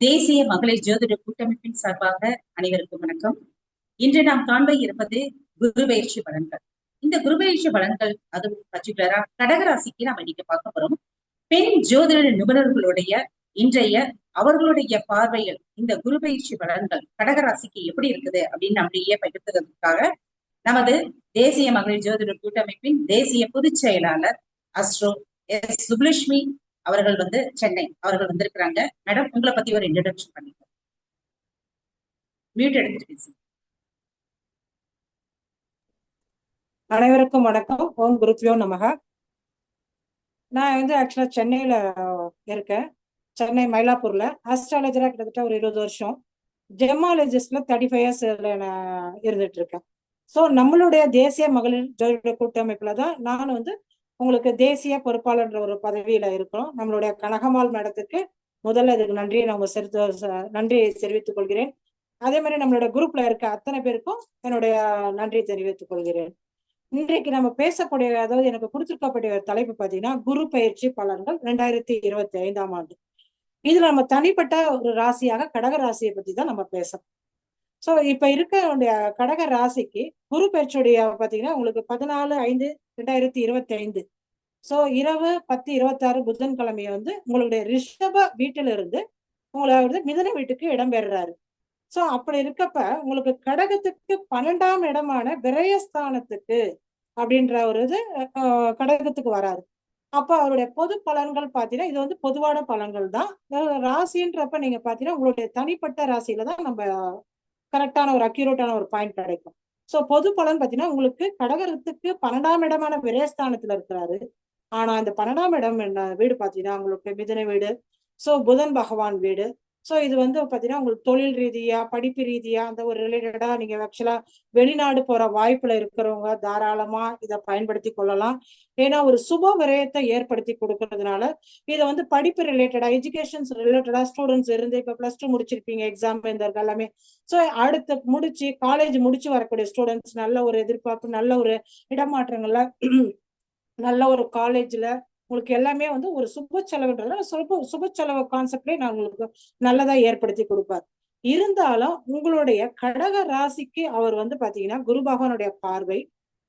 தேசிய மகளிர் ஜோதிட கூட்டமைப்பின் சார்பாக அனைவருக்கும் வணக்கம். இன்று நாம் காண்ப இருப்பது குரு பயிற்சி பலன்கள். இந்த குரு பயிற்சி பலன்கள் அதுவும் பர்டிகுலரா கடகராசிக்கு நாம் இன்னைக்கு பார்க்க போறோம். பெண் ஜோதிட நிபுணர்களுடைய இன்றைய அவர்களுடைய பார்வையில் இந்த குரு பயிற்சி பலன்கள் கடகராசிக்கு எப்படி இருக்குது அப்படின்னு நம்மளையே பகிர்ந்ததற்காக நமது தேசிய மகளிர் ஜோதிட கூட்டமைப்பின் தேசிய பொதுச் செயலாளர் அஸ்ரோ எஸ் சுப்லட்சுமி அவர்கள் வந்து சென்னை அவர்கள் வந்திருக்கிறாங்க. மேடம் உங்களை பத்தி ஒரு இன்ட்ரடக்ஷன் பண்ணிக்கோங்க மியூட் எடுத்துட்டு பேசுங்க. அனைவருக்கும் வணக்கம். ஓம் குருத்யோ நமக. நான் வந்து ஆக்சுவலா சென்னையில இருக்கேன். சென்னை மயிலாப்பூர்ல. ஆஸ்ட்ராலஜரா கிட்டத்தட்ட ஒரு இருபது வருஷம். ஜெமாலஜிஸ்ட்ல தேர்ட்டி ஃபைவ் இயர்ஸ் நான் இருந்துட்டு இருக்கேன். ஸோ நம்மளுடைய தேசிய மகளிர் ஜோதிட கூட்டமைப்புல தான் நான் வந்து உங்களுக்கு தேசிய பொறுப்பாளர்ன்ற ஒரு பதவியில இருக்கிறோம் நம்மளுடைய கனகமால் மேடத்துக்கு முதல்ல இதுக்கு நன்றியை நம்ம செலுத்த நன்றியை தெரிவித்துக் கொள்கிறேன். அதே மாதிரி நம்மளோட குரூப்ல இருக்க அத்தனை பேருக்கும் என்னுடைய நன்றியை தெரிவித்துக் கொள்கிறேன். இன்றைக்கு நம்ம பேசக்கூடிய அதாவது எனக்கு கொடுத்திருக்கக்கூடிய தலைப்பு பார்த்தீங்கன்னா குரு பயிற்சி பலன்கள் ரெண்டாயிரத்தி இருபத்தி ஐந்தாம் ஆண்டு. இதுல நம்ம தனிப்பட்ட ஒரு ராசியாக கடக ராசியை பத்தி தான் நம்ம பேசணும் சோ இப்ப இருக்க கடக ராசிக்கு குரு பெயர்ச்சியுடைய பாத்தீங்கன்னா உங்களுக்கு பதினாலு ஐந்து ரெண்டாயிரத்தி இருபத்தி ஐந்து சோ இரவு பத்து இருபத்தாறு புதன்கிழமைய வந்து உங்களுடைய ரிஷப வீட்டில இருந்து உங்களை வந்து மிதன வீட்டுக்கு இடம்பெறுறாரு சோ அப்படி இருக்கப்ப உங்களுக்கு கடகத்துக்கு பன்னெண்டாம் இடமான விரயஸ்தானத்துக்கு அப்படின்ற ஒரு இது கடகத்துக்கு வராரு. அப்ப அவருடைய பொது பலன்கள் பாத்தீங்கன்னா இது வந்து பொதுவான பலன்கள் தான். ராசின்றப்ப நீங்க பாத்தீங்கன்னா உங்களுடைய தனிப்பட்ட ராசியில தான் நம்ம கரெக்டான ஒரு அக்யூரேட்டான ஒரு பாயிண்ட் கிடைக்கும். சோ பொது பலன் பாத்தீங்கன்னா உங்களுக்கு கடகரத்துக்கு பன்னெண்டாம் இடமான விரயஸ்தானத்துல இருக்கிறாரு. ஆனா இந்த பன்னெண்டாம் இடம் என்ன? வீடு பாத்தீங்கன்னா உங்களுக்கு மிதன வீடு. சோ புதன் பகவான் வீடு. ஸோ இது வந்து பார்த்தீங்கன்னா உங்களுக்கு தொழில் ரீதியா படிப்பு ரீதியா அந்த ஒரு ரிலேட்டடா நீங்க ஆக்சுவலா வெளிநாடு போற வாய்ப்புல இருக்கிறவங்க தாராளமா இதை பயன்படுத்தி கொள்ளலாம். ஏன்னா ஒரு சுப விரயத்தை ஏற்படுத்தி கொடுக்கறதுனால இதை வந்து படிப்பு ரிலேட்டடா எஜுகேஷன்ஸ் ரிலேட்டடா ஸ்டூடெண்ட்ஸ் இருந்து இப்போ பிளஸ் டூ முடிச்சிருப்பீங்க எக்ஸாம் இந்த எல்லாமே. ஸோ அடுத்து முடிச்சு காலேஜ் முடிச்சு வரக்கூடிய ஸ்டூடெண்ட்ஸ் நல்ல ஒரு எதிர்பார்ப்பு நல்ல ஒரு இடமாற்றங்கள்ல நல்ல ஒரு காலேஜ்ல உங்களுக்கு எல்லாமே வந்து ஒரு சுப செலவுன்றதுனால சொல்ப சுப செலவு கான்செப்டே நான் உங்களுக்கு நல்லதா ஏற்படுத்தி கொடுப்பார். இருந்தாலும் உங்களுடைய கடக ராசிக்கு அவர் வந்து பாத்தீங்கன்னா குரு பகவானுடைய பார்வை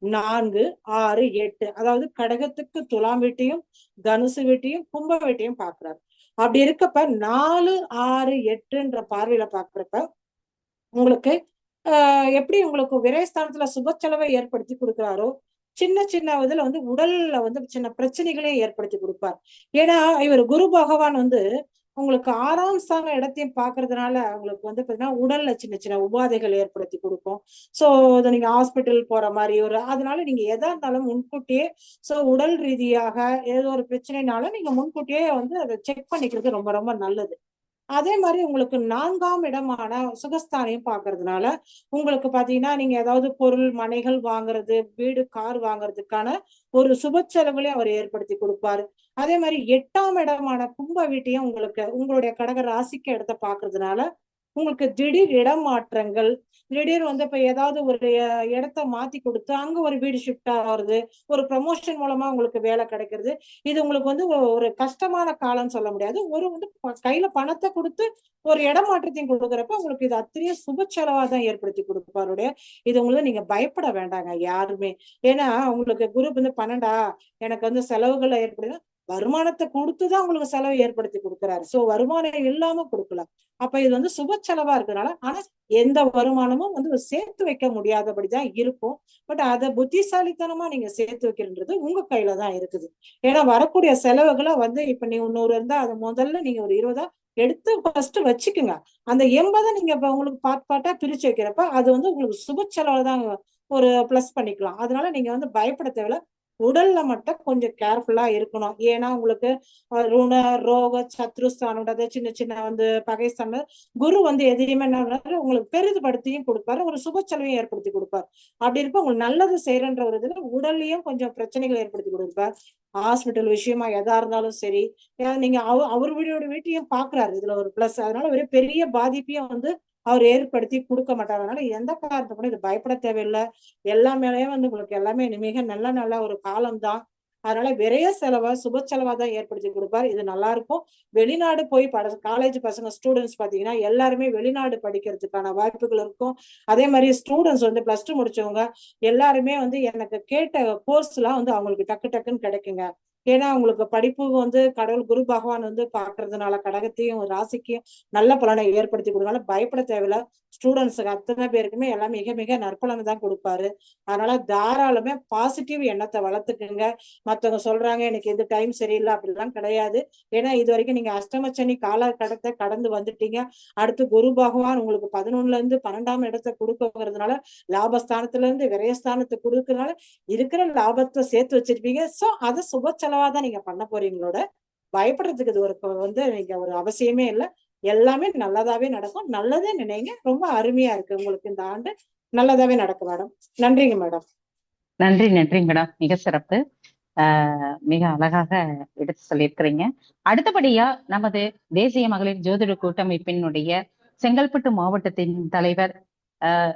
நான்கு ஆறு எட்டு அதாவது கடகத்துக்கு துலாம் வீட்டையும் தனுசு வீட்டையும் கும்ப வீட்டையும் பாக்குறாரு அப்படி இருக்கப்ப நாலு ஆறு எட்டுன்ற பார்வையில பாக்குறப்ப உங்களுக்கு ஆஹ் எப்படி உங்களுக்கு விரைஸ்தானத்துல சுப செலவை ஏற்படுத்தி கொடுக்குறாரோ சின்ன சின்ன இதுல வந்து உடல்ல வந்து சின்ன பிரச்சனைகளையும் ஏற்படுத்தி கொடுப்பார். ஏன்னா இவர் குரு பகவான் வந்து உங்களுக்கு ஆறாம் ஸ்தான இடத்தையும் பாக்குறதுனால உங்களுக்கு வந்து பாத்தீங்கன்னா உடல்ல சின்ன சின்ன உபாதைகள் ஏற்படுத்தி கொடுக்கும். சோ அதை நீங்க ஹாஸ்பிட்டல் போற மாதிரி ஒரு அதனால நீங்க எதா இருந்தாலும் முன்கூட்டியே சோ உடல் ரீதியாக ஏதோ ஒரு பிரச்சனைனால நீங்க முன்கூட்டியே வந்து அதை செக் பண்ணிக்கிறது ரொம்ப ரொம்ப நல்லது. அதே மாதிரி உங்களுக்கு நான்காம் இடமான சுகஸ்தானையும் பாக்குறதுனால உங்களுக்கு பாத்தீங்கன்னா நீங்க ஏதாவது பொருள் மனைகள் வாங்குறது வீடு கார் வாங்குறதுக்கான ஒரு சுப செலவுகளையும் அவர் ஏற்படுத்தி கொடுப்பாரு. அதே மாதிரி எட்டாம் இடமான கும்ப வீட்டையும் உங்களுக்கு உங்களுடைய கடக ராசிக்கு இடத்த பாக்குறதுனால உங்களுக்கு திடீர் இடமாற்றங்கள் திடீர் வந்து இப்ப ஏதாவது ஒரு இடத்த மாத்தி கொடுத்து அங்க ஒரு வீடு ஷிஃப்ட் ஆகுறது ஒரு ப்ரமோஷன் மூலமா உங்களுக்கு வேலை கிடைக்கிறது இது உங்களுக்கு வந்து ஒரு கஷ்டமான காலம்னு சொல்ல முடியாது. ஒரு வந்து கையில பணத்தை கொடுத்து ஒரு இடமாற்றத்தையும் கொடுக்குறப்ப உங்களுக்கு இது அத்தனையும் சுப செலவா தான் ஏற்படுத்தி கொடுப்பாருடைய இது உங்களுக்கு நீங்க பயப்பட வேண்டாங்க யாருமே. ஏன்னா உங்களுக்கு குரூப் வந்து பன்னெண்டா எனக்கு வந்து செலவுகள் ஏற்படுது வருமானத்தை கொடுத்துதான் உங்களுக்கு செலவை ஏற்படுத்தி கொடுக்குறாரு. சோ வருமானம் இல்லாம கொடுக்கலாம். அப்ப இது வந்து சுப செலவா இருக்கிறதுனால ஆனா எந்த வருமானமும் வந்து சேர்த்து வைக்க முடியாதபடிதான் இருக்கும். பட் அதை புத்திசாலித்தனமா நீங்க சேர்த்து வைக்கிறன்றது உங்க கையில தான் இருக்குது. ஏன்னா வரக்கூடிய செலவுகளை வந்து இப்ப நீ நூறு இருந்தா அது முதல்ல நீங்க ஒரு இருபதா எடுத்து ஃபர்ஸ்ட் வச்சுக்கோங்க. அந்த எண்பதை நீங்க இப்ப உங்களுக்கு பாட் பாட்டா பிரிச்சு வைக்கிறப்ப அது வந்து உங்களுக்கு சுப செலவு தான் ஒரு பிளஸ் பண்ணிக்கலாம். அதனால நீங்க வந்து பயப்பட தேவையில்ல. உடல்ல மட்டும் கொஞ்சம் கேர்ஃபுல்லா இருக்கணும். ஏன்னா உங்களுக்கு ருண ரோக சத்ருஸ்தானோட சின்ன சின்ன வந்து பகைஸ்தான குரு வந்து எதையுமே என்ன உங்களுக்கு பெரிதுபடுத்தியும் கொடுப்பாரு. ஒரு சுப செலவையும் ஏற்படுத்தி கொடுப்பார். அப்படி இருப்ப உங்களுக்கு நல்லது செய்யறன்ற ஒரு இதுல உடல்லையும் கொஞ்சம் பிரச்சனைகள் ஏற்படுத்தி கொடுப்பார். ஹாஸ்பிட்டல் விஷயமா எதா இருந்தாலும் சரி. நீங்க அவ அவர் வீடோட வீட்டையும் பாக்குறாரு. இதுல ஒரு பிளஸ் அதனால ஒரு பெரிய பாதிப்பையும் வந்து அவர் ஏற்படுத்தி கொடுக்க மாட்டார். அதனால எந்த காரணத்தை கூட இது பயப்பட தேவையில்லை. எல்லா மேலேயும் வந்து உங்களுக்கு எல்லாமே மிக நல்ல நல்ல ஒரு காலம் தான் அதனால விரைய செலவை சுப செலவா தான் ஏற்படுத்தி கொடுப்பார். இது நல்லா இருக்கும். வெளிநாடு போய் பட காலேஜ் பசங்க ஸ்டூடெண்ட்ஸ் பாத்தீங்கன்னா எல்லாருமே வெளிநாடு படிக்கிறதுக்கான வாய்ப்புகள் இருக்கும். அதே மாதிரி ஸ்டூடெண்ட்ஸ் வந்து பிளஸ் டூ முடிச்சவங்க எல்லாருமே வந்து எனக்கு கேட்ட கோர்ஸ் எல்லாம் வந்து அவங்களுக்கு டக்கு டக்குன்னு கிடைக்குங்க. ஏன்னா அவங்களுக்கு படிப்பு வந்து கடவுள் குரு பகவான் வந்து பாக்குறதுனால கடகத்தையும் ராசிக்கையும் நல்ல பலனை ஏற்படுத்தி கொடுக்கறது பயப்பட தேவையில்ல. ஸ்டூடெண்ட்ஸுக்கு அத்தனை பேருக்குமே எல்லாம் மிக மிக நற்பலனை தான் கொடுப்பாரு. அதனால தாராளமே பாசிட்டிவ் எண்ணத்தை வளர்த்துக்குங்க. மத்தவங்க சொல்றாங்க எனக்கு இது டைம் சரியில்லை அப்படிலாம் கிடையாது. ஏன்னா இது வரைக்கும் நீங்க அஷ்டமச்சனி காலகட்டத்தை கடந்து வந்துட்டீங்க. அடுத்து குரு பகவான் உங்களுக்கு பதினொன்னுல இருந்து பன்னெண்டாம் இடத்தை கொடுக்கறதுனால லாபஸ்தானத்துல இருந்து விரயஸ்தானத்தை கொடுக்கறதுனால இருக்கிற லாபத்தை சேர்த்து வச்சிருப்பீங்க. சோ அதை சுபச்சலம் செலவா தான் நீங்க பண்ண போறீங்களோட பயப்படுறதுக்கு இது ஒரு வந்து நீங்க ஒரு அவசியமே இல்லை. எல்லாமே நல்லதாவே நடக்கும். நல்லதே நினைங்க. ரொம்ப அருமையா இருக்கு உங்களுக்கு இந்த ஆண்டு. நல்லதாவே நடக்கும் மேடம். நன்றிங்க மேடம். நன்றி நன்றி மேடம். மிக சிறப்பு. ஆஹ் மிக அழகாக எடுத்து சொல்லியிருக்கிறீங்க. அடுத்தபடியா நமது தேசிய மகளிர் ஜோதிட கூட்டமைப்பினுடைய செங்கல்பட்டு மாவட்டத்தின் தலைவர் ஆஹ்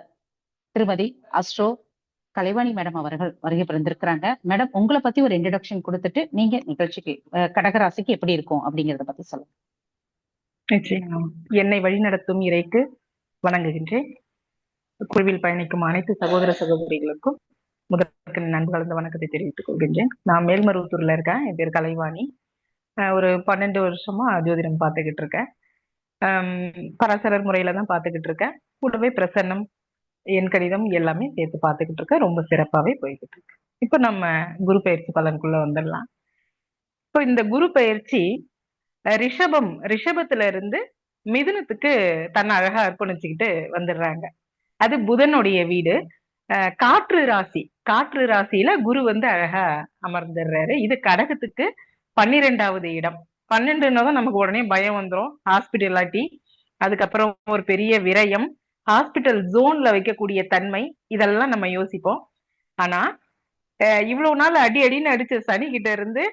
திருமதி அஸ்ரோ கலைவாணி மேடம் அவர்கள் வருகை பிறந்திருக்கிறாங்க மேடம் உங்களை பத்தி ஒரு இன்ட்ரடக்ஷன் கொடுத்துட்டு நீங்க நிகழ்ச்சிக்கு கடகராசிக்கு எப்படி இருக்கும் அப்படிங்கறத பத்தி சொல்லுங்க. என்னை வழிநடத்தும் இறைக்கு வணங்குகின்றேன். குழுவில் பயணிக்கும் அனைத்து சகோதர சகோதரிகளுக்கும் முதற்கு நன்கு கலந்த வணக்கத்தை தெரிவித்துக் கொள்கின்றேன். நான் மேல்மருவத்தூர்ல இருக்கேன். என் பேர் கலைவாணி. ஆஹ் ஒரு பன்னெண்டு வருஷமா ஜோதிடம் பார்த்துக்கிட்டு இருக்கேன். ஆஹ் பராசரர் முறையில தான் பார்த்துக்கிட்டு இருக்கேன். கூடவே பிரசன்னம் என் கடிதம் எல்லாமே சேர்த்து பார்த்துக்கிட்டு இருக்கேன். ரொம்ப சிறப்பாவே போய்கிட்டு இருக்கு. இப்போ நம்ம குரு பயிற்சி பலனுக்குள்ள வந்துடலாம். இப்போ இந்த குரு பயிற்சி ரிஷபம் ரிஷபத்துல இருந்து மிதுனத்துக்கு தன்னை அழகா அர்ப்பணிச்சுக்கிட்டு வந்துடுறாங்க. அது புதனுடைய வீடு. காற்று ராசி காற்று ராசியில குரு வந்து அழகா அமர்ந்துடுறாரு. இது கடகத்துக்கு பன்னிரெண்டாவது இடம். பன்னெண்டுன்னா தான் நமக்கு உடனே பயம் வந்துடும் ஹாஸ்பிட்டலாட்டி அதுக்கப்புறம் ஒரு பெரிய விரயம். ஹாஸ்பிட்டல் ஜோன்ல வைக்கக்கூடிய தன்மை இதெல்லாம் நம்ம யோசிப்போம். ஆனா இவ்வளவு நாள் அடி அடின்னு அடிச்ச சனி கிட்ட இருந்து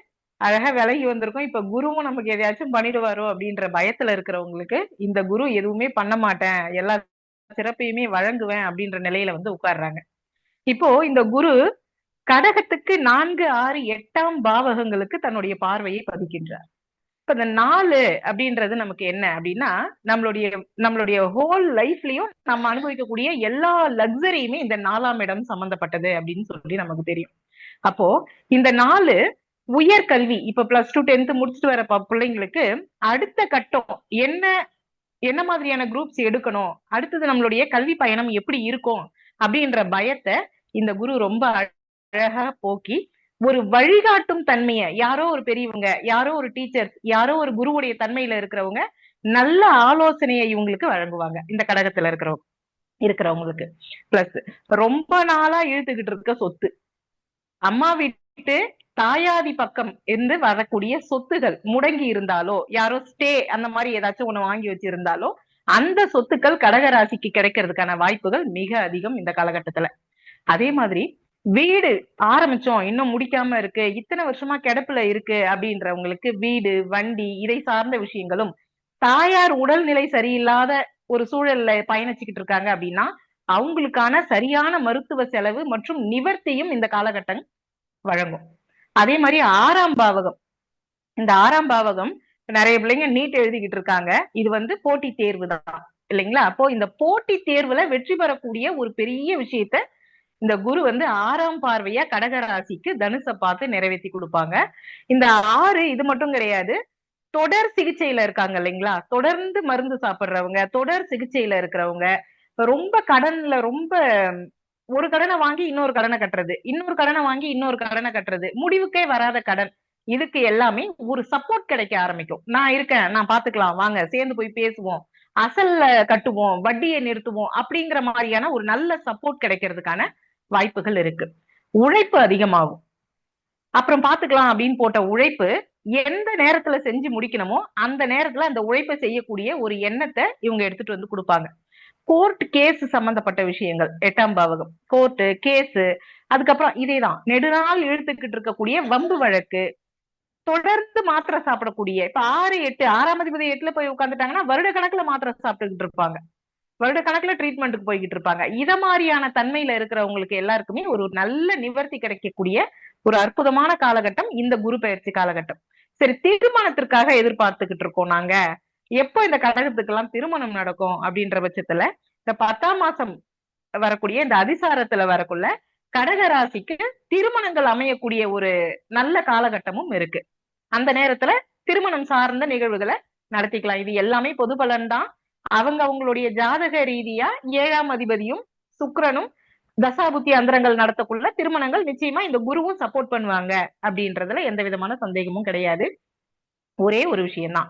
அழகா விலகி வந்திருக்கோம். இப்ப குருவும் நமக்கு எதையாச்சும் பண்ணிடுவாரோ அப்படின்ற பயத்துல இருக்கிறவங்களுக்கு இந்த குரு எதுவுமே பண்ண மாட்டேன் எல்லா சிறப்பையுமே வழங்குவேன் அப்படின்ற நிலையில வந்து உட்கார்றாங்க. இப்போ இந்த குரு கடகத்துக்கு நான்கு ஆறு எட்டாம் பாவகங்களுக்கு தன்னுடைய பார்வையை பதிக்கின்றார். அந்த நாலு அப்படின்றது நமக்கு என்ன அப்படின்னா நம்மளுடைய நம்மளுடைய ஹோல் லைஃப்லயும் நம்ம அனுபவிக்கக்கூடிய எல்லா லக்ஸரியுமே இந்த நாலாம் இடம் சம்பந்தப்பட்டது அப்படின்னு சொல்லி நமக்கு தெரியும். அப்போ இந்த நாலு உயர்கல்வி இப்ப பிளஸ் டூ டென்த் முடிச்சுட்டு வர பிள்ளைங்களுக்கு அடுத்த கட்டம் என்ன என்ன மாதிரியான குரூப்ஸ் எடுக்கணும் அடுத்தது நம்மளுடைய கல்வி பயணம் எப்படி இருக்கும் அப்படின்ற பயத்தை இந்த குரு ரொம்ப அழகா போக்கி ஒரு வழிகாட்டும் தன்மையை யாரோ ஒரு பெரியவங்க யாரோ ஒரு டீச்சர்ஸ் யாரோ ஒரு குருவுடைய தன்மையில இருக்கிறவங்க நல்ல ஆலோசனையை இவங்களுக்கு வழங்குவாங்க. இந்த கடகத்துல இருக்கிறவங்க இருக்கிறவங்களுக்கு. பிளஸ் ரொம்ப நாளா இழுத்துக்கிட்டு இருக்க சொத்து. அம்மா வீட்டு தாயாதி பக்கம் இருந்து வரக்கூடிய சொத்துகள் முடங்கி இருந்தாலோ யாரோ ஸ்டே அந்த மாதிரி ஏதாச்சும் ஒண்ணு வாங்கி வச்சிருந்தாலோ அந்த சொத்துக்கள் கடகராசிக்கு கிடைக்கிறதுக்கான வாய்ப்புகள் மிக அதிகம் இந்த காலகட்டத்துல. அதே மாதிரி வீடு ஆரம்பிச்சோம். இன்னும் முடிக்காம இருக்கு. இத்தனை வருஷமா கிடப்புல இருக்கு அப்படின்றவங்களுக்கு வீடு வண்டி இதை சார்ந்த விஷயங்களும். தாயார் உடல்நிலை சரியில்லாத ஒரு சூழல்ல பயணிச்சுக்கிட்டு இருக்காங்க அப்படின்னா அவங்களுக்கான சரியான மருத்துவ செலவு மற்றும் நிவர்த்தியும் இந்த காலகட்டம் வழங்கும். அதே மாதிரி ஆறாம் பாவகம். இந்த ஆறாம் பாவகம் நிறைய பிள்ளைங்க நீட் எழுதிக்கிட்டு இருக்காங்க. இது வந்து போட்டி தேர்வு தான். இல்லைங்களா? அப்போ இந்த போட்டி தேர்வுல வெற்றி பெறக்கூடிய ஒரு பெரிய விஷயத்த இந்த குரு வந்து ஆறாம் பார்வையா கடகராசிக்கு தனுசை பார்த்து நிறைவேற்றி கொடுப்பாங்க. இந்த ஆறு இது மட்டும் கிடையாது. தொடர் சிகிச்சையில இருக்காங்க இல்லைங்களா? தொடர்ந்து மருந்து சாப்பிடுறவங்க தொடர் சிகிச்சையில இருக்கிறவங்க ரொம்ப கடன்ல ரொம்ப ஒரு கடனை வாங்கி இன்னொரு கடனை கட்டுறது இன்னொரு கடனை வாங்கி இன்னொரு கடனை கட்டுறது முடிவுக்கே வராத கடன் இதுக்கு எல்லாமே ஒரு சப்போர்ட் கிடைக்க ஆரம்பிக்கும். நான் இருக்கேன் நான் பாத்துக்கலாம் வாங்க சேர்ந்து போய் பேசுவோம் அசல்ல கட்டுவோம் வட்டியை நிறுத்துவோம் அப்படிங்கிற மாதிரியான ஒரு நல்ல சப்போர்ட் கிடைக்கிறதுக்கான வாய்ப்புகள் இருக்கு. உழைப்பு அதிகமாகும். அப்புறம் பாத்துக்கலாம் அப்படின்னு போட்ட உழைப்பு எந்த நேரத்துல செஞ்சு முடிக்கணுமோ அந்த நேரத்துல அந்த உழைப்பை செய்யக்கூடிய ஒரு எண்ணத்தை இவங்க எடுத்துட்டு வந்து கொடுப்பாங்க. கோர்ட் கேஸ் சம்பந்தப்பட்ட விஷயங்கள் எட்டாம் பாவகம். கோர்ட்டு கேஸ் அதுக்கப்புறம் இதேதான். நெடுநாள் இழுத்துக்கிட்டு இருக்கக்கூடிய வம்பு வழக்கு தொடர்ந்து மாத்திரை சாப்பிடக்கூடிய இப்ப ஆறு எட்டு ஆறாம் அதிபதி எட்டுல போய் உட்காந்துட்டாங்கன்னா வருட கணக்குல மாத்திரை சாப்பிட்டுக்கிட்டு இருப்பாங்க. வருட கணக்குல ட்ரீட்மெண்ட்டுக்கு போய்கிட்டு இருப்பாங்க. இத மாதிரியான தன்மையில இருக்கிறவங்களுக்கு எல்லாருக்குமே ஒரு நல்ல நிவர்த்தி கிடைக்கக்கூடிய ஒரு அற்புதமான காலகட்டம் இந்த குரு பயிற்சி காலகட்டம். சரி திருமணத்திற்காக எதிர்பார்த்துக்கிட்டு இருக்கோம் நாங்க. எப்போ இந்த கடகத்துக்கு எல்லாம் திருமணம் நடக்கும் அப்படின்ற பட்சத்துல இந்த பத்தாம் மாசம் வரக்கூடிய இந்த அதிசாரத்துல வரக்குள்ள கடக ராசிக்கு திருமணங்கள் அமையக்கூடிய ஒரு நல்ல காலகட்டமும் இருக்கு. அந்த நேரத்துல திருமணம் சார்ந்த நிகழ்வுகளை நடத்திக்கலாம். இது எல்லாமே பொது பலன் தான் அவங்க அவங்களுடைய ஜாதக ரீதியா ஏழாம் அதிபதியும் சுக்கரனும் தசாபுத்தி அந்தரங்கள் நடத்தக்குள்ள திருமணங்கள் நிச்சயமா இந்த குருவும் சப்போர்ட் பண்ணுவாங்க அப்படின்றதுல எந்த விதமான சந்தேகமும் கிடையாது. ஒரே ஒரு விஷயம்தான்.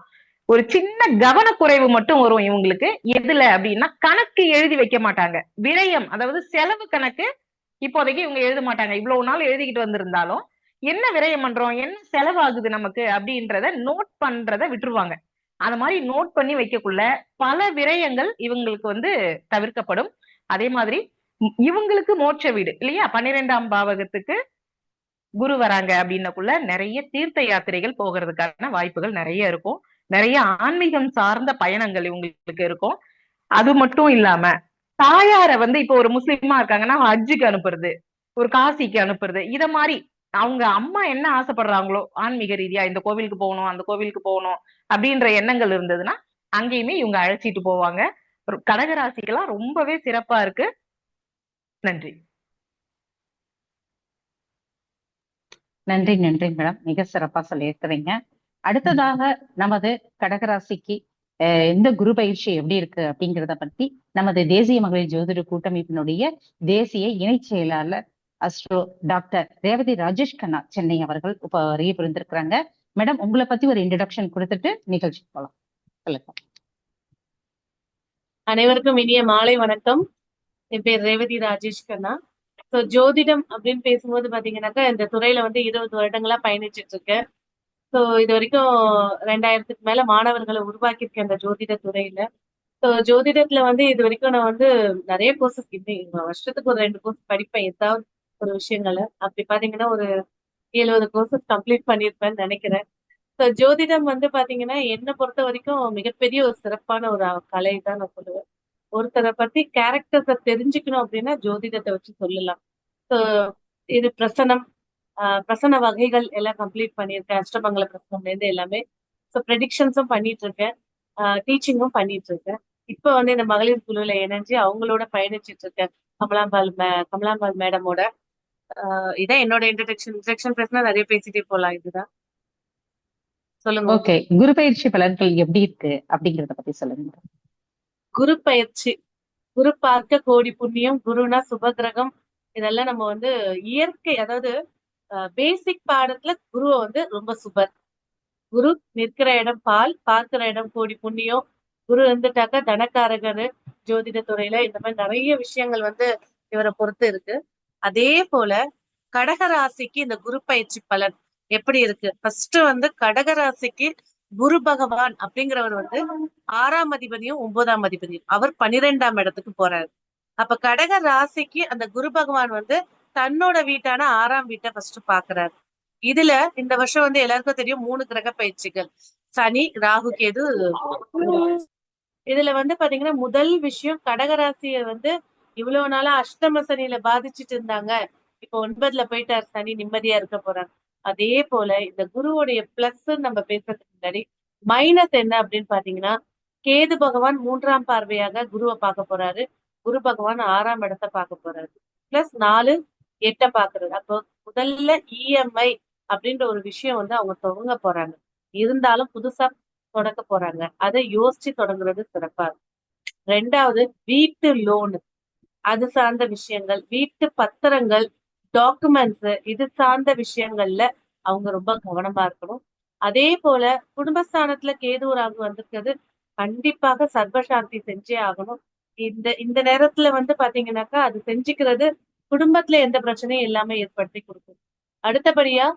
ஒரு சின்ன கவனக்குறைவு மட்டும் வரும் இவங்களுக்கு. எதுல அப்படின்னா கணக்கு எழுதி வைக்க மாட்டாங்க. விரயம் அதாவது செலவு கணக்கு இப்போதைக்கு இவங்க எழுத மாட்டாங்க. இவ்வளவு நாள் எழுதிக்கிட்டு வந்திருந்தாலும் என்ன விரயம் பண்றோம்? என்ன செலவாகுது நமக்கு? அப்படின்றத நோட் பண்றத விட்டுருவாங்க. அந்த மாதிரி நோட் பண்ணி வைக்கக்குள்ள பல விரயங்கள் இவங்களுக்கு வந்து தவிர்க்கப்படும். அதே மாதிரி இவங்களுக்கு மோட்ச வீடு இல்லையா? பன்னிரெண்டாம் பாவகத்துக்கு குரு வராங்க அப்படின்னக்குள்ள நிறைய தீர்த்த யாத்திரைகள் போகிறதுக்கான வாய்ப்புகள் நிறைய இருக்கும். நிறைய ஆன்மீகம் சார்ந்த பயணங்கள் இவங்களுக்கு இருக்கும். அது மட்டும் இல்லாம தாயார வந்து இப்போ ஒரு முஸ்லீமா இருக்காங்கன்னா ஹஜ்ஜுக்கு அனுப்புறது ஒரு காசிக்கு அனுப்புறது இத மாதிரி அவங்க அம்மா என்ன ஆசைப்படுறாங்களோ ஆன்மீக ரீதியா இந்த கோவிலுக்கு போகணும் அந்த கோவிலுக்கு போகணும் அப்படின்ற எண்ணங்கள் இருந்ததுன்னா அங்கேயுமே இவங்க அழைச்சிட்டு போவாங்க. கடகராசிக்கெல்லாம் ரொம்பவே சிறப்பா இருக்கு. நன்றி. நன்றி நன்றி மேடம். மிக சிறப்பா சொல்லியிருக்கிறீங்க. அடுத்ததாக நமது கடகராசிக்கு இந்த குரு பயிற்சி எப்படி இருக்கு அப்படிங்கிறத பத்தி நமது தேசிய மகளிர் ஜோதிட கூட்டமைப்பினுடைய தேசிய இணை செயலாளர் அஸ்ட்ரோ டாக்டர் ரேவதி ராஜேஷ் கண்ணா சென்னை அவர்கள் இப்ப அறிய புரிந்திருக்கிறாங்க. மேடம் உங்களை பத்தி ஒரு இன்ட்ரடக்ஷன் கொடுத்துட்டு நிகழ்ச்சி போலாம். சொல்லுங்க. அனைவருக்கும் இனிய மாலை வணக்கம். என் பேர் ரேவதி ராஜேஷ் கண்ணா. ஸோ ஜோதிடம் அப்படின்னு பேசும்போது பாத்தீங்கன்னாக்கா இந்த துறையில வந்து இருபது வருடங்களா பயணிச்சிட்டு இருக்கேன். ஸோ இது வரைக்கும் ரெண்டாயிரத்துக்கு மேல மாணவர்களை உருவாக்கியிருக்கேன் இந்த ஜோதிட துறையில. ஸோ ஜோதிடத்துல வந்து இது வரைக்கும் நான் வந்து நிறைய கோர்சஸ் இன்னும் வருஷத்துக்கு ஒரு ரெண்டு கோர்ஸ் படிப்பேன். ஏதாவது ஒரு விஷயங்களை அப்படி பாத்தீங்கன்னா ஒரு எழுபது கோர்சஸ் கம்ப்ளீட் பண்ணியிருப்பேன்னு நினைக்கிறேன். ஸோ ஜோதிடம் வந்து பாத்தீங்கன்னா என்னை பொறுத்த வரைக்கும் மிகப்பெரிய ஒரு சிறப்பான ஒரு கலை தான் நான் சொல்லுவேன். ஒருத்தரை பத்தி கேரக்டர்ஸை தெரிஞ்சுக்கணும் அப்படின்னா ஜோதிடத்தை வச்சு சொல்லலாம். ஸோ இது பிரசனம் ஆஹ் பிரசன வகைகள் எல்லாம் கம்ப்ளீட் பண்ணியிருக்கேன். அஷ்டமங்கல பிரசனம்லேருந்து எல்லாமே. ஸோ ப்ரெடிக்ஷன்ஸும் பண்ணிட்டு இருக்கேன் டீச்சிங்கும் பண்ணிட்டு இருக்கேன் இப்போ வந்து இந்த மகளிர் குழுவில் இணைஞ்சு அவங்களோட பயணிச்சிட்டு இருக்கேன் கமலாம்பால் மே கமலாம்பால் மேடமோட இதான் என்னோட இன்ட்ரடக்ஷன் இன்ட்ரடக்ஷன் பேசினா நிறைய பேசிட்டே போகலாம் இதுதான். சொல்லுங்க. ஓகே குரு பயிற்சி பலன்கள் எப்படி இருக்கு? அப்படிங்கிறத பத்தி சொல்லுங்க. குரு பயிற்சி. குரு பார்க்க கோடி புண்ணியம் குருனா சுபகிரகம் இதெல்லாம் நம்ம வந்து இயற்கை அதாவது பேசிக் பாடத்துல குருவை வந்து ரொம்ப சுபர். குரு நிற்கிற இடம் பால் பார்க்கிற இடம் கோடி புண்ணியம். குரு இருந்துட்டாக்கா தனக்காரகர் ஜோதிட துறையில இந்த மாதிரி நிறைய விஷயங்கள் வந்து இவரை பொறுத்து இருக்கு. அதே போல கடகராசிக்கு இந்த குரு பயிற்சி பலன் எப்படி இருக்கு? ஃபர்ஸ்ட் வந்து கடகராசிக்கு குரு பகவான் அப்படிங்கிறவர் வந்து ஆறாம் அதிபதியும் ஒன்பதாம் அதிபதியும். அவர் பன்னிரெண்டாம் இடத்துக்கு போறாரு. அப்ப கடக ராசிக்கு அந்த குரு பகவான் வந்து தன்னோட வீட்டான ஆறாம் வீட்டை ஃபர்ஸ்ட் பாக்குறாரு. இதுல இந்த வருஷம் வந்து எல்லாருக்கும் தெரியும் மூணு கிரக பயிற்சிகள். சனி ராகு கேது இதுல வந்து பாத்தீங்கன்னா முதல் விஷயம் கடகராசியை வந்து இவ்வளவு நாளா அஷ்டம சனியில பாதிச்சுட்டு இருந்தாங்க. இப்ப ஒன்பதுல போயிட்டார் சனி நிம்மதியா இருக்க போறாங்க அதே போல இந்த குருவுடைய பிளஸ் நம்ம பேசுறதுக்கு முன்னாடி மைனஸ் என்ன அப்படின்னு பாத்தீங்கன்னா கேது பகவான் மூன்றாம் பார்வையாக குருவை பார்க்க போறாரு. குரு பகவான் ஆறாம் இடத்தை பார்க்க போறாரு. பிளஸ் நாலு எட்ட பாக்குறது அப்போ முதல்ல இஎம்ஐ அப்படின்ற ஒரு விஷயம் வந்து அவங்க தொடங்க போறாங்க. இருந்தாலும் புதுசா தொடக்க போறாங்க. அதை யோசிச்சு தொடங்குறது சிறப்பா இருக்கும். ரெண்டாவது வீட்டு லோனு அது சார்ந்த விஷயங்கள் வீட்டு பத்திரங்கள் டாக்குமெண்ட்ஸ் இது சார்ந்த விஷயங்கள்ல அவங்க ரொம்ப கவனமா இருக்கணும். அதே போல குடும்பஸ்தானத்துல கேது ராகு வந்திருக்கிறது கண்டிப்பாக சர்வசாந்தி செஞ்சே ஆகணும். இந்த இந்த நேரத்துல வந்து பாத்தீங்கன்னாக்கா அது செஞ்சுக்கிறது குடும்பத்துல எந்த பிரச்சனையும் இல்லாம ஏற்படுத்தி கொடுக்கும். அடுத்தபடியா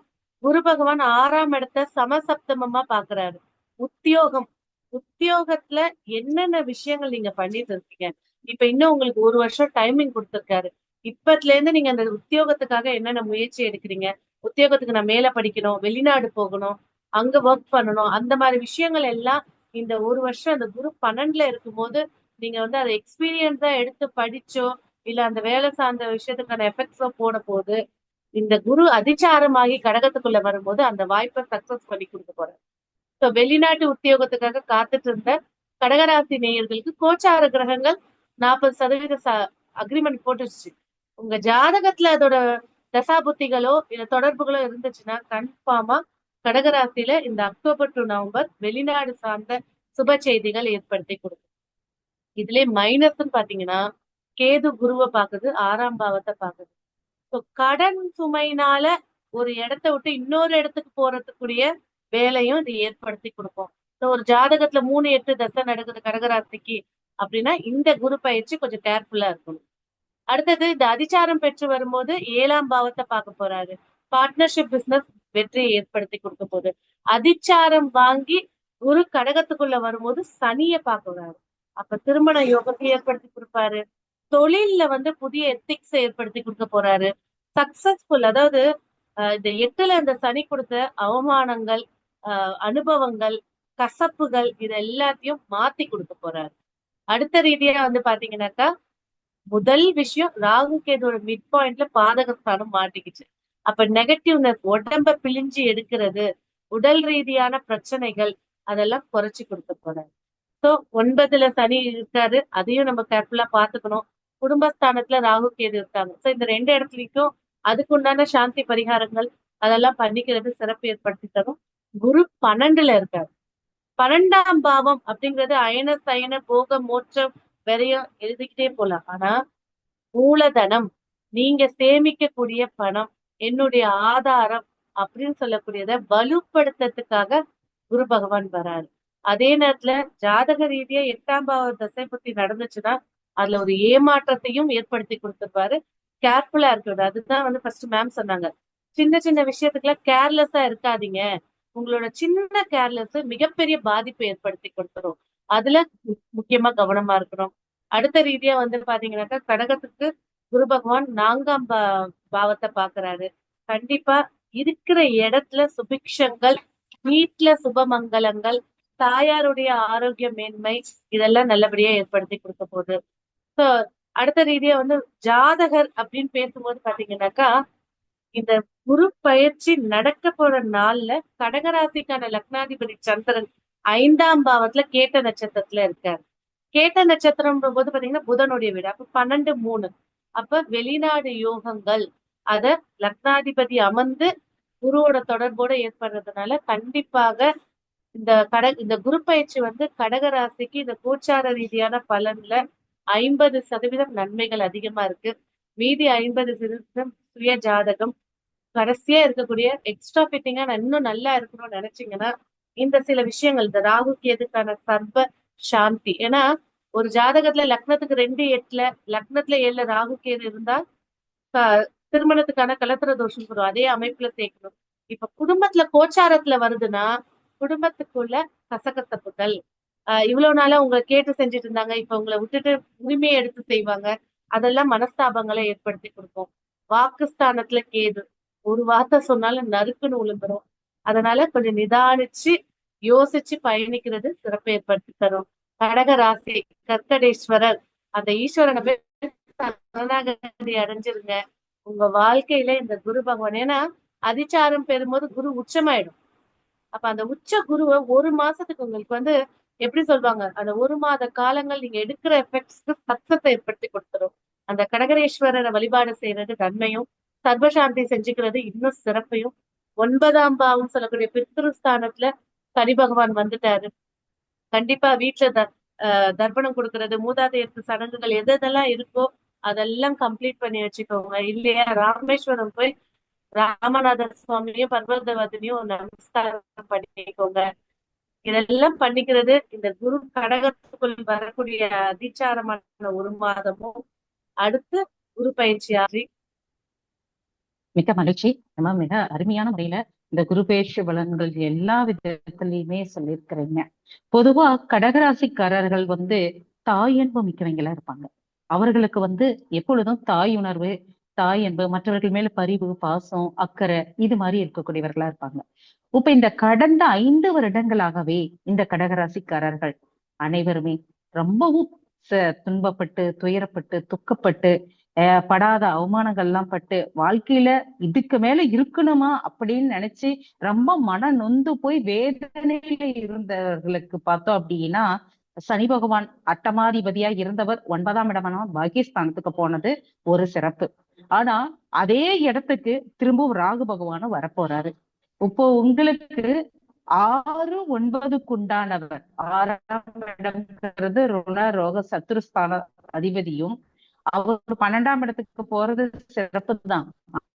குரு பகவான் ஆறாம் இடத்த சமசப்தமமா பாக்குறாரு. உத்தியோகம் உத்தியோகத்துல என்னென்ன விஷயங்கள் நீங்க பண்ணிட்டு இருக்கீங்க இப்ப இன்னும் உங்களுக்கு ஒரு வருஷம் டைமிங் கொடுத்திருக்காரு. இப்பத்துல இருந்து நீங்க அந்த உத்தியோகத்துக்காக என்னென்ன முயற்சி எடுக்கிறீங்க? உத்தியோகத்துக்கு நான் மேல படிக்கணும் வெளிநாடு போகணும் அங்க ஒர்க் பண்ணணும் அந்த மாதிரி விஷயங்கள் எல்லாம் இந்த ஒரு வருஷம் அந்த குரு பன்னெண்டுல இருக்கும்போது நீங்க வந்து அதை எக்ஸ்பீரியன்ஸா எடுத்து படிச்சோ இல்ல அந்த வேலை சார்ந்த விஷயத்துக்கான எஃபெக்ட்ஸோ போட போது இந்த குரு அதிச்சாரமாகி கடகத்துக்குள்ள வரும்போது அந்த வாய்ப்பை சக்சஸ் பண்ணி கொடுக்க போறாரு. ஸோ வெளிநாட்டு உத்தியோகத்துக்காக காத்துட்டு இருந்த கடகராசி நேயர்களுக்கு கோச்சார கிரகங்கள் நாற்பது சதவீத அக்ரிமெண்ட் போட்டுருச்சு. உங்க ஜாதகத்துல அதோட தசாபுத்திகளோ இல்ல தொடர்புகளோ இருந்துச்சுன்னா கன்ஃபார்மா கடகராசியில இந்த அக்டோபர் டு நவம்பர் வெளிநாடு சார்ந்த சுப செய்திகள் ஏற்படுத்தி கொடுக்கும். இதுல மைனஸ்ன்னு பாத்தீங்கன்னா கேது குருவை பாக்குது ஆறாம் பாவத்தை பாக்குது. ஸோ கடன் சுமையினால ஒரு இடத்த விட்டு இன்னொரு இடத்துக்கு போறதுக்குரிய வேலையும் இது ஏற்படுத்தி கொடுக்கும். ஸோ ஒரு ஜாதகத்துல மூணு எட்டு தசை நடக்குது கடகராசிக்கு அப்படின்னா இந்த குரு பயிற்சி கொஞ்சம் கேர்ஃபுல்லா இருக்கணும். அடுத்தது இந்த அதிச்சாரம் பெற்று வரும்போது ஏழாம் பாவத்தை பார்க்க போறாரு. பார்ட்னர்ஷிப் பிசினஸ் வெற்றியை ஏற்படுத்தி கொடுக்க போகுது. அதிச்சாரம் வாங்கி குரு கடகத்துக்குள்ள வரும்போது சனியை பார்க்குறாரு அப்ப திருமண யோகத்தை ஏற்படுத்தி கொடுப்பாரு. தொழில்ல வந்து புதிய எத்திக்ஸை ஏற்படுத்தி கொடுக்க போறாரு. சக்சஸ்ஃபுல் அதாவது இந்த எட்டுல இந்த சனி கொடுத்த அவமானங்கள் அனுபவங்கள் கசப்புகள் இது எல்லாத்தையும் மாத்தி கொடுக்க போறாரு. அடுத்த ரீதியா வந்து பாத்தீங்கன்னாக்கா முதல் விஷயம் ராகு கேதோட மிட் பாயிண்ட்ல பாதகஸ்தானம் மாட்டிக்கிச்சு. அப்ப நெகட்டிவ்னஸ் உடம்ப பிழிஞ்சு எடுக்கிறது உடல் ரீதியான பிரச்சனைகள் அதெல்லாம் குறைச்சு கொடுக்க போறாரு. ஸோ ஒன்பதுல சனி இருக்காரு அதையும் நம்ம கேர்ஃபுல்லா பாத்துக்கணும். குடும்பஸ்தானத்துல ராகு கேது இருக்காங்க. ஸோ இந்த ரெண்டு இடத்துலயும் அதுக்குண்டான சாந்தி பரிகாரங்கள் அதெல்லாம் பண்ணிக்கிறது சிறப்பு ஏற்படுத்தி தரும். குரு பன்னெண்டுல இருக்காரு. பன்னெண்டாம் பாவம் அப்படிங்கிறது அயன சயன போக மோட்சம் வரையும் எழுதிக்கிட்டே போலாம். ஆனா மூலதனம் நீங்க சேமிக்கக்கூடிய பணம் என்னுடைய ஆதாரம் அப்படின்னு சொல்லக்கூடியத வலுப்படுத்துறதுக்காக குரு பகவான் வராரு. அதே நேரத்துல ஜாதக ரீதியா எட்டாம் பாவ தசை பத்தி நடந்துச்சுன்னா அதுல ஒரு ஏமாற்றத்தையும் ஏற்படுத்தி கொடுத்துருப்பாரு. கேர்ஃபுல்லா இருக்கிறது அதுதான் வந்து ஃபர்ஸ்ட் மேம் சொன்னாங்க. சின்ன சின்ன விஷயத்துக்குலாம் கேர்லெஸ்ஸா இருக்காதீங்க. உங்களோட சின்ன கேர்லெஸ் மிகப்பெரிய பாதிப்பை ஏற்படுத்தி கொடுத்துரும். அதுல முக்கியமா கவனமா இருக்கணும். அடுத்த ரீதியா வந்து பாத்தீங்கன்னாக்கா கடகத்துக்கு குரு பகவான் நான்காம் பா பாவத்தை பாக்குறாரு. கண்டிப்பா இருக்கிற இடத்துல சுபிக்ஷங்கள் வீட்டுல சுபமங்கலங்கள் தாயாருடைய ஆரோக்கிய மேன்மை இதெல்லாம் நல்லபடியா ஏற்படுத்தி கொடுக்க போகுது. சோ அடுத்த ரீதியா வந்து ஜாதகர் அப்படின்னு பேசும்போது பாத்தீங்கன்னாக்கா இந்த குரு பயிற்சி நடக்க போற நாள்ல கடகராசிக்கான லக்னாதிபதி சந்திரன் ஐந்தாம் பாவத்துல கேட்ட நட்சத்திரத்துல இருக்காரு. கேட்ட நட்சத்திரம் போது பாத்தீங்கன்னா புதனுடைய வீடு. அப்ப பன்னெண்டு மூணு. அப்ப வெளிநாடு யோகங்கள். அத லக்னாதிபதி அமர்ந்து குருவோட தொடர்போட ஏற்படுறதுனால கண்டிப்பாக இந்த கட இந்த குரு பயிற்சி வந்து கடகராசிக்கு இந்த கோச்சார ரீதியான பலன்ல ஐம்பது சதவீதம் நன்மைகள் அதிகமா இருக்கு. மீதி ஐம்பது சதவீதம் சுய ஜாதகம் கடைசியா இருக்கக்கூடிய எக்ஸ்ட்ரா ஃபிட்டிங்கா நான் இன்னும் நல்லா இருக்கணும்னு நினைச்சீங்கன்னா இந்த சில விஷயங்கள் இந்த ராகு கேதுக்கான சர்வ சாந்தி. ஏன்னா ஒரு ஜாதகத்துல லக்னத்துக்கு ரெண்டு எட்டுல லக்னத்துல ஏழுல ராகு கேது இருந்தா க- திருமணத்துக்கான கலத்திர தோஷம் வரும். அதே அமைப்புல சேர்க்கணும். இப்ப குடும்பத்துல கோச்சாரத்துல வருதுன்னா குடும்பத்துக்குள்ள கசகசப்புகள் ஆஹ் இவ்வளவு நாளா உங்களை கேட்டு செஞ்சுட்டு இருந்தாங்க. இப்ப உங்களை விட்டுட்டு உரிமையை எடுத்து செய்வாங்க. அதெல்லாம் மனஸ்தாபங்களை ஏற்படுத்தி கொடுக்கும். வாக்குஸ்தானத்துல கேது. ஒரு வார்த்தை சொன்னாலும் நறுக்குன்னு விழுந்துரும் அதனால கொஞ்சம் நிதானிச்சு யோசிச்சு பயணிக்கிறது சிறப்பு ஏற்படுத்தி தரும். கடக ராசி அந்த ஈஸ்வரனை போய் சரணாகதி அடைஞ்சிருங்க. உங்க வாழ்க்கையில இந்த குரு பகவான் ஏன்னா அதிச்சாரம் பெறும்போது குரு உச்சமாயிடும். அப்ப அந்த உச்ச குருவை ஒரு மாசத்துக்கு உங்களுக்கு வந்து எப்படி சொல்லுவாங்க அந்த ஒரு மாத காலங்கள் நீங்க எடுக்கிற எஃபெக்ட்ஸ்க்கு சக்சஸ் ஏற்படுத்தி கொடுத்துரும். அந்த கடகரேஸ்வரரை வழிபாடு செய்யறது நன்மையும் சர்வசாந்தி செஞ்சுக்கிறது இன்னும் சிறப்பையும் ஒன்பதாம் பாவம் சொல்லக்கூடிய பித்ருஸ்தானத்துல சனி பகவான் வந்துட்டாரு. கண்டிப்பா வீட்டுல த தர்ப்பணம் கொடுக்கறது மூதாதையருக்கு சடங்குகள் எது எதெல்லாம் இருக்கோ அதெல்லாம் கம்ப்ளீட் பண்ணி வச்சுக்கோங்க. இல்லையா ராமேஸ்வரம் போய் ராமநாத சுவாமியும் பர்வதவதனையும் நமஸ்காரம் பண்ணிக்கோங்க. இதெல்லாம் பண்ணிக்கிறது இந்த குரு கடகத்துக்குள் வரக்கூடிய அதிச்சாரமான ஒரு மாதமும் அடுத்து குரு பயிற்சியாகி மிக்க மகிழ்ச்சி. நம்ம மிக அருமையான முறையில இந்த குரு பலன்கள் எல்லா விதத்திலையுமே சொல்லியிருக்கிறீங்க. பொதுவா கடகராசிக்காரர்கள் வந்து தாய் அன்பு மிக்கவங்களா இருப்பாங்க. அவர்களுக்கு வந்து எப்பொழுதும் தாய் உணர்வு தாய் அன்பு மற்றவர்கள் மேல பரிவு பாசம் அக்கறை இது மாதிரி இருக்கக்கூடியவர்களா இருப்பாங்க. இப்ப இந்த கடந்த ஐந்து வருடங்களாகவே இந்த கடகராசிக்காரர்கள் அனைவருமே ரொம்பவும் ச- துன்பப்பட்டு துயரப்பட்டு துக்கப்பட்டு படாத அவமானங்கள் எல்லாம் பட்டு வாழ்க்கையில இதுக்கு மேல இருக்கணுமா அப்படின்னு நினைச்சு ரொம்ப மன நொந்து போய் வேதனையில இருந்தவர்களுக்கு பார்த்தோம் அப்படின்னா சனி பகவான் அட்டமாதிபதியா இருந்தவர் ஒன்பதாம் இடமான பாகிஸ்தானத்துக்கு போனது ஒரு சிறப்பு. ஆனா அதே இடத்துக்கு திரும்பவும் ராகு பகவானும் வரப்போறாரு. இப்போ உங்களுக்கு ஆறு ஒன்பதுக்குண்டானவர். ஆறாம் இடம்ங்கிறது ருண ரோக சத்ருஸ்தான அதிபதியும் அவர் பன்னெண்டாம் இடத்துக்கு போறது சிறப்பு தான்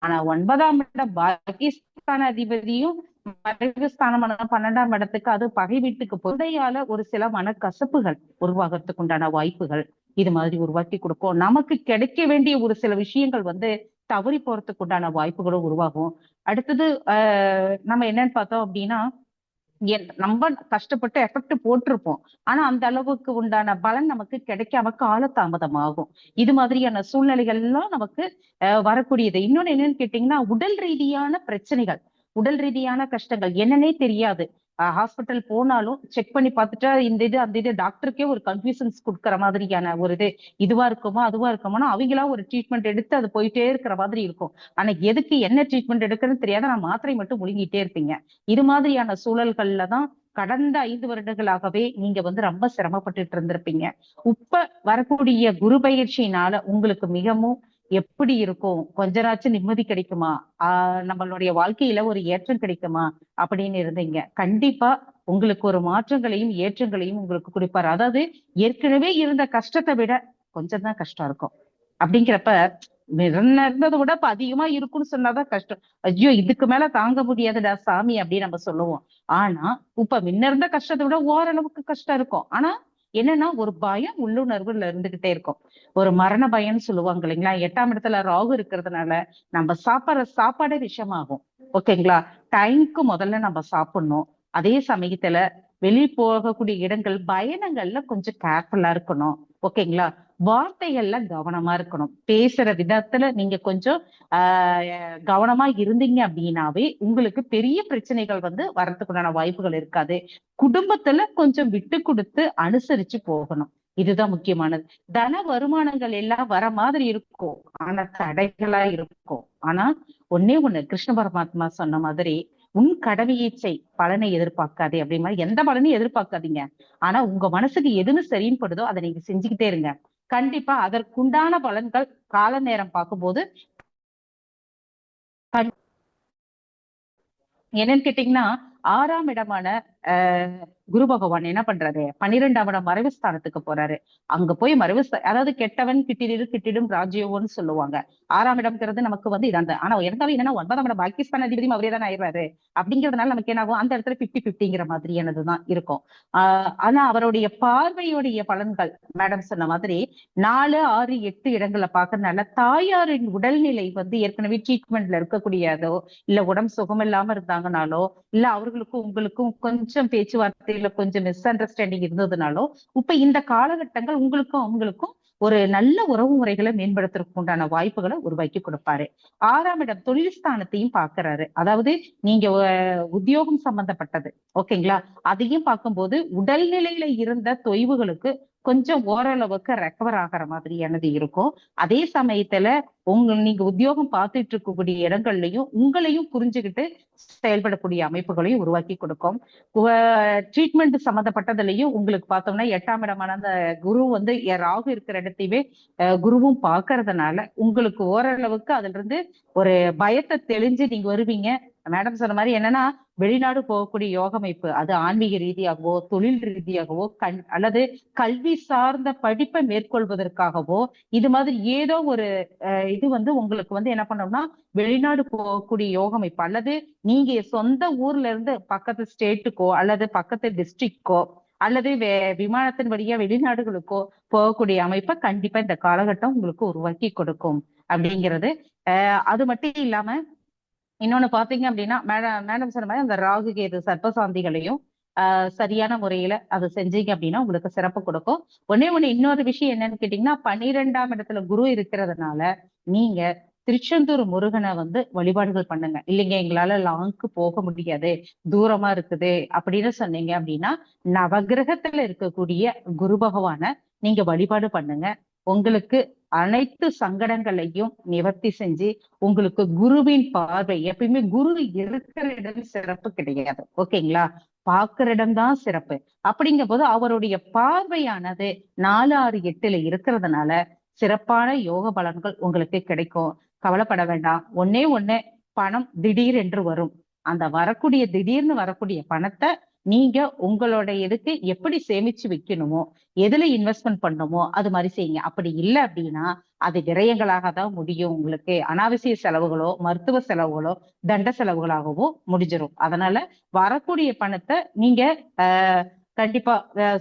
ஆனா ஒன்பதாம் இடம் பாகிஸ்தான் அதிபதியும் மறைவுஸ்தானமான பன்னெண்டாம் இடத்துக்கு அது பகை வீட்டுக்கு பொதையால ஒரு சில மனக்கசப்புகள் உருவாகிறதுக்கு உண்டான வாய்ப்புகள் இது மாதிரி உருவாக்கி கொடுக்கும். நமக்கு கிடைக்க வேண்டிய ஒரு சில விஷயங்கள் வந்து தவறி போறதுக்கு உண்டான வாய்ப்புகளும் உருவாகும். அடுத்தது ஆஹ் நம்ம என்னன்னு பார்த்தோம் அப்படின்னா நம்ம கஷ்டப்பட்டு எஃபெக்ட் போட்டிருப்போம். ஆனா அந்த அளவுக்கு உண்டான பலன் நமக்கு கிடைக்காம காலதாமதமாகும். இது மாதிரியான சூழ்நிலைகள் எல்லாம் நமக்கு அஹ் வரக்கூடியது. இன்னொன்னு என்னன்னு கேட்டீங்கன்னா உடல் ரீதியான பிரச்சனைகள். உடல் ரீதியான கஷ்டங்கள். என்னன்னே தெரியாது. ஹாஸ்பிட்டல் போனாலும் செக் பண்ணி பார்த்துட்டா இந்த இது அந்த இது டாக்டருக்கே ஒரு கன்ஃபியூஷன்ஸ் கொடுக்குற மாதிரியான ஒரு இது. இதுவா இருக்குமா அதுவா இருக்குமானா அவங்களா ஒரு ட்ரீட்மெண்ட் எடுத்து அது போயிட்டே இருக்கிற மாதிரி இருக்கும். ஆனா எதுக்கு என்ன ட்ரீட்மெண்ட் எடுக்கிறதுன்னு தெரியாத நான் மாத்திரை மட்டும் முழுங்கிட்டே இருப்பீங்க. இது மாதிரியான சூழல்கள்ல தான் கடந்த ஐந்து வருடங்களாகவே நீங்க வந்து ரொம்ப சிரமப்பட்டுட்டு இருந்திருப்பீங்க. இப்ப வரக்கூடிய குரு பயிற்சியினால உங்களுக்கு மிகவும் எப்படி இருக்கும்? கொஞ்ச நாச்சும் நிம்மதி கிடைக்குமா? ஆஹ் நம்மளுடைய வாழ்க்கையில ஒரு ஏற்றம் கிடைக்குமா? அப்படின்னு இருந்தீங்க. கண்டிப்பா உங்களுக்கு ஒரு மாற்றங்களையும் ஏற்றங்களையும் உங்களுக்கு கொடுப்பாரு. அதாவது ஏற்கனவே இருந்த கஷ்டத்தை விட கொஞ்சம் தான் கஷ்டம் இருக்கும். அப்படிங்கிறப்ப இருந்ததை விட இப்ப அதிகமா இருக்கும்னு சொன்னாதான் கஷ்டம். ஐயோ இதுக்கு மேல தாங்க முடியாதுடா சாமி அப்படின்னு நம்ம சொல்லுவோம். ஆனா இப்ப முன்ன இருந்த கஷ்டத்தை விட ஓரளவுக்கு கஷ்டம் இருக்கும். ஆனா என்னன்னா ஒரு பயம் உள்ளுணர்வுல இருந்துகிட்டே இருக்கும். ஒரு மரண பயம்னு சொல்லுவாங்க இல்லைங்களா? எட்டாம் இடத்துல ராகு இருக்கிறதுனால நம்ம சாப்பிடுற சாப்பாடே விஷமாகும். ஓகேங்களா? டைம்க்கு முதல்ல நம்ம சாப்பிடணும். அதே சமயத்துல வெளியே போகக்கூடிய இடங்கள் பயணங்கள்ல கொஞ்சம் கேர்ஃபுல்லா இருக்கணும். ஓகேங்களா? வார்த்தைகள்ல கவனமா இருக்கணும். பேசுற விதத்துல நீங்க கொஞ்சம் ஆஹ் கவனமா இருந்தீங்க அப்படின்னாவே உங்களுக்கு பெரிய பிரச்சனைகள் வந்து வரத்துக்குண்டான வாய்ப்புகள் இருக்காது. குடும்பத்துல கொஞ்சம் விட்டு கொடுத்து அனுசரிச்சு போகணும். இதுதான் முக்கியமானது. தன வருமானங்கள் எல்லாம் வர மாதிரி இருக்கும். ஆனா தடைகளா இருக்கும். ஆனா ஒன்னே ஒண்ணு கிருஷ்ண பரமாத்மா சொன்ன மாதிரி உன் கடமையை செய். பலனை எதிர்பார்க்காதே. அப்படி மாதிரி எந்த பலனையும் எதிர்பார்க்காதீங்க. ஆனா உங்க மனசுக்கு எதுன்னு சரின்னு படுதோ அதை நீங்க செஞ்சுக்கிட்டே இருங்க. கண்டிப்பா அதற்குண்டான பலன்கள் கால நேரம் பார்க்கும்போது என்னன்னு கேட்டீங்கன்னா ஆறாம் இடமான குரு பகவான் என்ன பண்றாரு? பன்னிரெண்டாம் மறைவு ஸ்தானத்துக்கு போறாரு. அங்க போய் மறைவு அதாவது கெட்டவன் கிட்டிடு கிட்டிடும் ராஜ்யோன்னு சொல்லுவாங்க. ஆறாம் இடம்ங்கிறது நமக்கு வந்து இதான் ஆனா இருந்தாலும் என்னன்னா ஒன்பதாம் இடம் பாகிஸ்தான் அதிபதியும் அவரே தான் ஆயிடுறாரு அப்படிங்கிறதுனால நமக்கு என்ன ஆகும்? அந்த இடத்துல பிப்டி பிப்டிங்கிற மாதிரியானதுதான் இருக்கும். ஆஹ் ஆனா அவருடைய பார்வையுடைய பலன்கள் மேடம் சொன்ன மாதிரி நாலு ஆறு எட்டு இடங்களை பார்க்கறதுனால தாயாரின் உடல்நிலை வந்து ஏற்கனவே ட்ரீட்மெண்ட்ல இருக்கக்கூடியதோ இல்ல உடம்பு சுகம் இல்லாம இருந்தாங்கனாலோ இல்ல அவர்களுக்கும் உங்களுக்கும் கொஞ்சம் பேச்சுவார்த்தையில கொஞ்சம் மிஸ் அண்டர்ஸ்டாண்டிங் இருந்ததுனாலும் இப்ப இந்த காலகட்டங்கள் உங்களுக்கும் அவங்களுக்கும் ஒரு நல்ல உறவு முறைகளை மேம்படுத்துறதுக்கு உண்டான வாய்ப்புகளை உருவாக்கி கொடுப்பாரு. ஆறாம் இடம் தொழில் ஸ்தானத்தையும் பாக்குறாரு. அதாவது நீங்க உத்தியோகம் சம்பந்தப்பட்டது. ஓகேங்களா? அதையும் பார்க்கும்போது உடல்நிலையில இருந்த தொய்வுகளுக்கு கொஞ்சம் ஓரளவுக்கு ரெக்கவர் ஆகிற மாதிரியானது இருக்கும். அதே சமயத்துல உங்க நீங்க உத்தியோகம் பார்த்துட்டு இருக்கக்கூடிய இடங்கள்லயும் உங்களையும் புரிஞ்சுக்கிட்டு செயல்படக்கூடிய அமைப்புகளையும் உருவாக்கி கொடுக்கும். ட்ரீட்மெண்ட் சம்மந்தப்பட்டதுலயும் உங்களுக்கு பார்த்தோம்னா எட்டாம் இடமான அந்த குரு வந்து ராகு இருக்கிற இடத்தையுமே குருவும் பார்க்கறதுனால உங்களுக்கு ஓரளவுக்கு அதுல இருந்து ஒரு பயத்தை தெளிஞ்சு நீங்க வருவீங்க. மேடம் சொன்ன மாதிரி என்னன்னா வெளிநாடு போகக்கூடிய யோக அமைப்பு அது ஆன்மீக ரீதியாகவோ தொழில் ரீதியாகவோ கண் அல்லது கல்வி சார்ந்த படிப்பை மேற்கொள்வதற்காகவோ இது மாதிரி ஏதோ ஒரு அஹ், இது வந்து உங்களுக்கு வந்து என்ன பண்ணோம்னா வெளிநாடு போகக்கூடிய யோக அமைப்பு அல்லது நீங்க சொந்த ஊர்ல இருந்து பக்கத்து ஸ்டேட்டுக்கோ அல்லது பக்கத்து டிஸ்ட்ரிக்ட்கோ அல்லது வே விமானத்தின் வழியா வெளிநாடுகளுக்கோ போகக்கூடிய அமைப்பை கண்டிப்பா இந்த காலகட்டம் உங்களுக்கு உருவாக்கி கொடுக்கும் அப்படிங்கிறது. அது மட்டும் இல்லாம இன்னொன்னு பாத்தீங்க அப்படின்னா மேடம் மேடம் சொன்ன மாதிரி அந்த ராகு கேது சர்ப்பசாந்திகளையும் ஆஹ் சரியான முறையில அதை செஞ்சீங்க அப்படின்னா உங்களுக்கு சிறப்பு கொடுக்கும். ஒன்னே ஒண்ணு இன்னொரு விஷயம் என்னன்னு கேட்டீங்கன்னா பன்னிரெண்டாம் இடத்துல குரு இருக்கிறதுனால நீங்க திருச்செந்தூர் முருகனை வந்து வழிபாடுகள் பண்ணுங்க. இல்லைங்க எங்களால லாங்க்கு போக முடியாது தூரமா இருக்குது அப்படின்னு சொன்னீங்க அப்படின்னா நவகிரகத்துல இருக்கக்கூடிய குரு பகவான நீங்க வழிபாடு பண்ணுங்க. உங்களுக்கு அனைத்து சங்கடங்களையும் நிவர்த்தி செஞ்சு உங்களுக்கு குருவின் பார்வை எப்பயுமே குரு இருக்கிற இடம் சிறப்பு கிடையாது. ஓகேங்களா? பார்க்கிற இடம்தான் சிறப்பு. அப்படிங்கும் போது அவருடைய பார்வையானது நாலு ஆறு எட்டுல இருக்கிறதுனால சிறப்பான யோக பலன்கள் உங்களுக்கு கிடைக்கும். கவலைப்பட வேண்டாம். ஒன்னே ஒண்ணு பணம் திடீர் என்று வரும். அந்த வரக்கூடிய திடீர்னு வரக்கூடிய பணத்தை நீங்க உங்களோட இதுக்கு எப்படி சேமிச்சு வைக்கணுமோ எதுல இன்வெஸ்ட்மெண்ட் பண்ணணுமோ அது மாதிரி செய்யுங்க. அப்படி இல்லை அப்படின்னா அது விரயங்களாக தான் முடியும் உங்களுக்கு. அனாவசிய செலவுகளோ மருத்துவ செலவுகளோ தண்ட செலவுகளாகவோ முடிஞ்சிடும் அதனால வரக்கூடிய பணத்தை நீங்க ஆஹ் கண்டிப்பா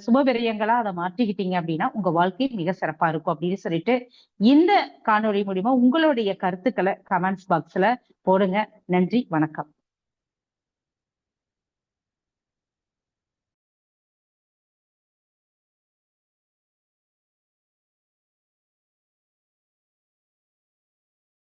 சுப விரயங்களா அதை மாற்றிக்கிட்டீங்க அப்படின்னா உங்க வாழ்க்கை மிக சிறப்பா இருக்கும் அப்படின்னு சொல்லிட்டு இந்த காணொளி மூலியமா உங்களுடைய கருத்துக்களை கமெண்ட்ஸ் பாக்ஸ்ல போடுங்க. நன்றி வணக்கம்.